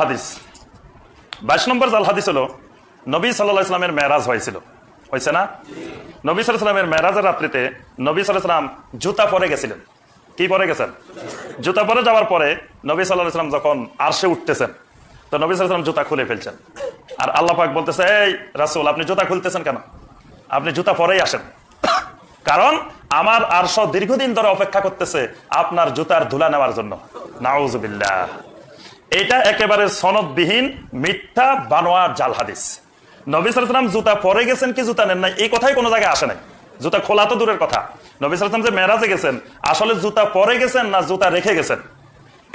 হাদিস। বাইশ নম্বর জাল হাদিস হলো, নবী সাল্লাহ ইসলামের মেরাজ হয়েছিল। হয়েছে না? নবী সাল্লাহ ইসলামের মেরাজের রাত্রিতে নবী সাল্লাহ ইসলাম জুতা পরে গেছিলেন। কি পরে গেছেন? জুতা পরে যাওয়ার পরে নবী সাল্লাহ ইসলাম যখন আরশে উঠতেছেন, তো নবী সাল্লাহ ইসলাম জুতা খুলে ফেলছেন। আর আল্লাহ পাক বলতেছে, এই রাসুল, আপনি জুতা খুলতেছেন কেন? আপনি জুতা পরেই আসেন। কারণ আমার আরশ দীর্ঘদিন ধরে অপেক্ষা করতেছে আপনার জুতার ধুলা নেওয়ার জন্য। নাউজুবিল্লাহ। এটা একেবারে সনদবিহীন, মিথ্যা, বানোয়ার, জাল হাদিস। নবী সালাম জুতা পরে গেছেন কি জুতা নেন নাই? এই কথাই কোনো জায়গায় আসে নাই। জুতা খোলা তো দূরের কথা। নবী সালাম যে মেরাজে গেছেন, আসলে জুতা পরে গেছেন না জুতা রেখে গেছেন?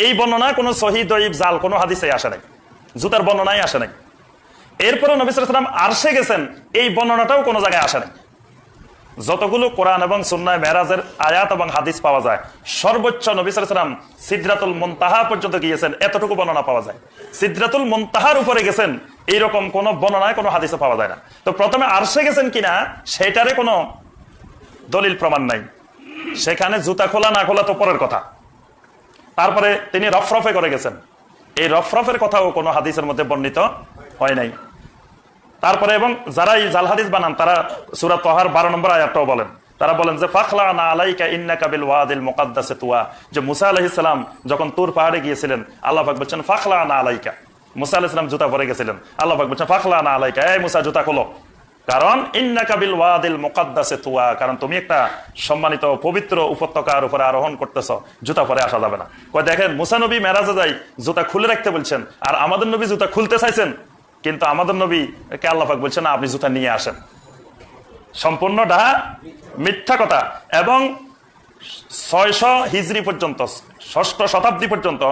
এই বর্ণনা কোনো শহীদ দইব জাল, কোনো হাদিসে আসে নাই। জুতার বর্ণনাই আসে নাই। এরপরে নবী সালাম আরশে গেছেন, এই বর্ণনাটাও কোনো জায়গায় আসে নাই। যতগুলো কোরআন এবং সুন্নায় মেরাজের আয়াত এবং হাদিস পাওয়া যায়, সর্বোচ্চ নবী সালাম সিদ্রাতুল মন্তাহা পর্যন্ত গিয়েছেন, এতটুকু বর্ণনা পাওয়া যায়। সিদ্রাতুল মন্তাহার উপরে গেছেন, এইরকম কোন বর্ণনায় কোনো হাদিসে পাওয়া যায় না। তো প্রথমে আরশে গেছেন কিনা, সেটারে কোনো দলিল প্রমাণ নাই। সেখানে জুতা খোলা না খোলা তো পরের কথা। তারপরে তিনি রফরফে করে গেছেন। এই রফরফের কথাও কোনো হাদিসের মধ্যে বর্ণিত হয় নাই। তারপরে এবং যারা এই জাল বানান, তারা সুরা তহার বারো নম্বর আয়াতটাও বলেন। তারা বলেন যে, ফাখলা না আলাইকা ইন্না কাবিল ওয়াদিল মুকাদ্দাসে তুয়া। যে, মুসা আলাইহিস যখন তুর পাহাড়ে গিয়েছিলেন, আল্লাহ পাক বলছেন, ফাখলা না আলাইকা। মুসা আলাইহিস সালাম জুতা পরে গেছিলেন, আল্লাহ পাক বলছেন, ফাখলা না আলাইকা। এই মুসা, জুতা খোলো। কারণ ইন্না কাবিল ওয়াদিল মুকাদ্দাসে তুয়া। কারণ, তুমি একটা সম্মানিত, পবিত্র উপত্যকার উপরে আরোহণ করতেছ, জুতা পরে আসা যাবে না। কয়, দেখেন, মুসা নবী মেরাজে যাই, জুতা খুলে রাখতে বলছেন, আর আমাদের নবী জুতা খুলতে চাইছেন? কিন্তু আমাদের নবী, কে আল্লাহাক বলছেন না, আপনি জুতা নিয়ে আসেন। সম্পূর্ণটা মিথ্যা কথা। এবং ছয়শো হিজড়ি পর্যন্ত, ষষ্ঠ শতাব্দী পর্যন্ত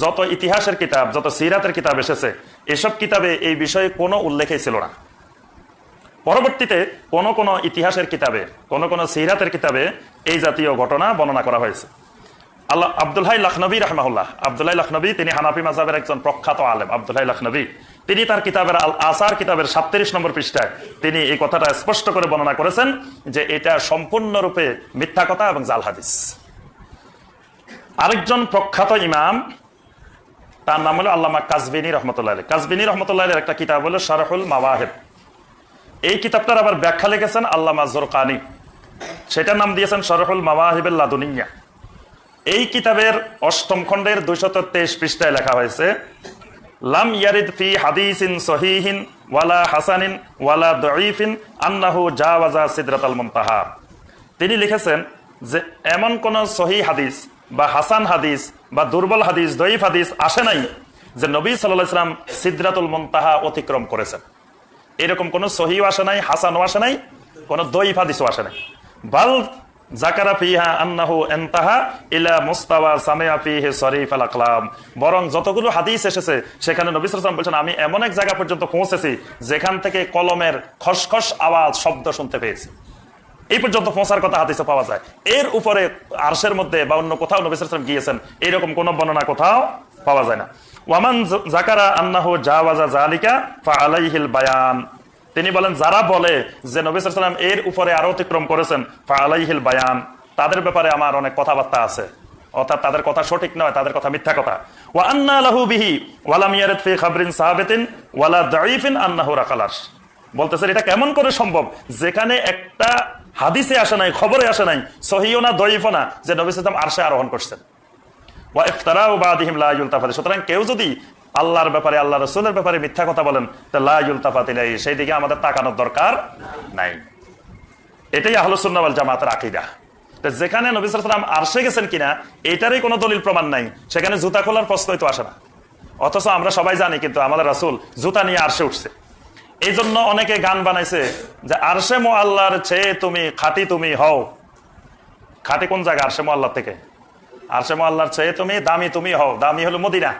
যত ইতিহাসের কিতাব, যত সিরাতের কিতাব এসেছে, এসব কিতাবে এই বিষয়ে কোনো উল্লেখই ছিল না। পরবর্তীতে কোন কোন ইতিহাসের কিতাবে, কোন কোন সিরাতের কিতাবে এই জাতীয় ঘটনা বর্ণনা করা হয়েছে। আল্লাহ আব্দুল্লাহ লখনবী রহমাহুল্লাহ আব্দুল্লাহ লখনবী তিনি হানাফি মাজাবের একজন প্রখ্যাত আলেম আব্দুল্লাহ লখনবী। তিনি তার কিতাবের আল আসার কিতাবের সাতত্রিশ নম্বর পৃষ্ঠায় তিনি এই কথাটা স্পষ্ট করে বর্ণনা করেছেন যে এটা সম্পূর্ণরূপে মিথ্যা কথা এবং জাল হাদিস। আরেকজন প্রখ্যাত ইমাম, তার নাম হলো আল্লামা কাজবিনী রহমতুল্লাহ। কাজবিনী রহমতুল্লাহ একটা কিতাব হলো শারহুল মাওয়াহেব। এই কিতাবটার আবার ব্যাখ্যা লিখেছেন আল্লামা জোরকানি। সেটার নাম দিয়েছেন শরহুল মাওয়াহিবুল লাদুনিয়া। এই কিতাবের অষ্টম খণ্ডের দুইশত তেইশ পৃষ্ঠায় লেখা হয়েছে লাম ইয়ারিদ ফি হাদিসিন সহিহিন, ওয়ালা হাসানিন, ওয়ালা দঈফিন, আন্নাহু জাওয়াজা সিদরাতাল মুনতাহা। তিনি লিখেছেন যে, এমন কোন সহি হাদিস বা হাসান হাদিস বা দুর্বল হাদিস, দঈফ হাদিস আসে নাই যে নবী সাল্লাল্লাহু আলাইহি সাল্লাম সিদরাতুল মুনতাহা অতিক্রম করেছেন। এরকম কোন সহিও আসে নাই, হাসানও আসে নাই, কোন দঈফ হাদিসও আসে নাই। বাল বরং যতগুলো হাদিস এসেছে, সেখানে বলছেন, আমি এমন এক জায়গা পর্যন্ত পৌঁছেছি, যেখান থেকে কলমের খসখস আওয়াজ, শব্দ শুনতে পেয়েছি। এই পর্যন্ত পৌঁছার কথা হাদিসে পাওয়া যায়। এর উপরে আরশের মধ্যে বা অন্য কোথাও নবী সাল্লাল্লাহু গিয়েছেন, এরকম কোন বর্ণনা কোথাও পাওয়া যায় না। ওয়ামান জাকারা আন্নাহু জাওয়াজা জালিকা ফা আলাইহিল বায়ান। তিনি বলেন, যারা বলে যে নবী সাল্লাম এর উপরে আরও অতিক্রম করেছেন আলাইহিল বায়ান, তাদের ব্যাপারে আমার অনেক কথাবার্তা আছে। অর্থাৎ তাদের কথা সঠিক নয়, তাদের কথা মিথ্যা কথা। ওয়া আন্না লাহু বিহি ওয়ালাম ইয়ারিদ ফি খাবরিন সাহাবিতিন ওয়ালা দাঈফিন আন্নাহু রাকালাস বলতেছেন, এটা কেমন করে সম্ভব? যেখানে একটা হাদিসে আসে নাই, খবরে আসে নাই, সহিও না, দঈফও না, যে নবী সাল্লাম আরশে আরোহণ করছেন। সুতরাং কেউ যদি আল্লাহর ব্যাপারে আল্লাহ রসুলের ব্যাপারে মিথ্যা কথা বলেন সেই দিকে আমাদের তাকানোর দরকার নাই। এটাই আহলুসুন্নাহ ওয়াল জামাতের আকীদা। যেখানে নবী সাল্লাল্লাহু আলাইহি আরশে গেছেন কিনা, এটারই কোনো দলিল প্রমাণ নাই। সেখানে জুতা খোলার প্রশ্নই তো আসে না। অথচ আমরা সবাই জানি কিন্তু আমাদের রাসূল জুতা নিয়ে আরশে উঠছে। এই জন্য অনেকে গান বানাইছে যে, আরশে মো আল্লাহর চেয়ে তুমি খাটি তুমি হও। খাটি কোন জায়গা? আরশে মো আল্লাহ থেকে। আরশে মো আল্লাহর চেয়ে তুমি দামি তুমি হও। দামি হলো মদিনা।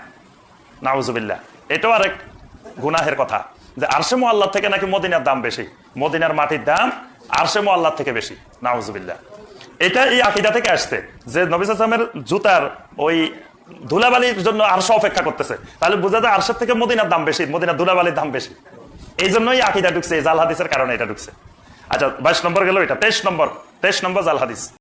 নাউজুবিল্লাহ। এটাও আরেক গুনাহের কথা যে আরশে মো আল্লাহ থেকে নাকি মদিনার দাম বেশি। মদিনার মাটির দাম আরশে মো আল্লাহ থেকে বেশি। নাউজুবিল্লাহ। এটা এই আকিদা থেকে আসছে যে নবিস আসলামের জুতার ওই ধুলাবালির জন্য আরশো অপেক্ষা করতেছে। তাহলে বোঝা যায় আরশের থেকে মদিনার দাম বেশি, মদিনার ধুলাবালির দাম বেশি। এই জন্যই আকিদা ঢুকছে, এই জাল হাদিসের কারণে এটা ঢুকছে। আচ্ছা বাইশ নম্বর গেল এটা, তেইশ নম্বর তেইশ নম্বর জাল হাদিস।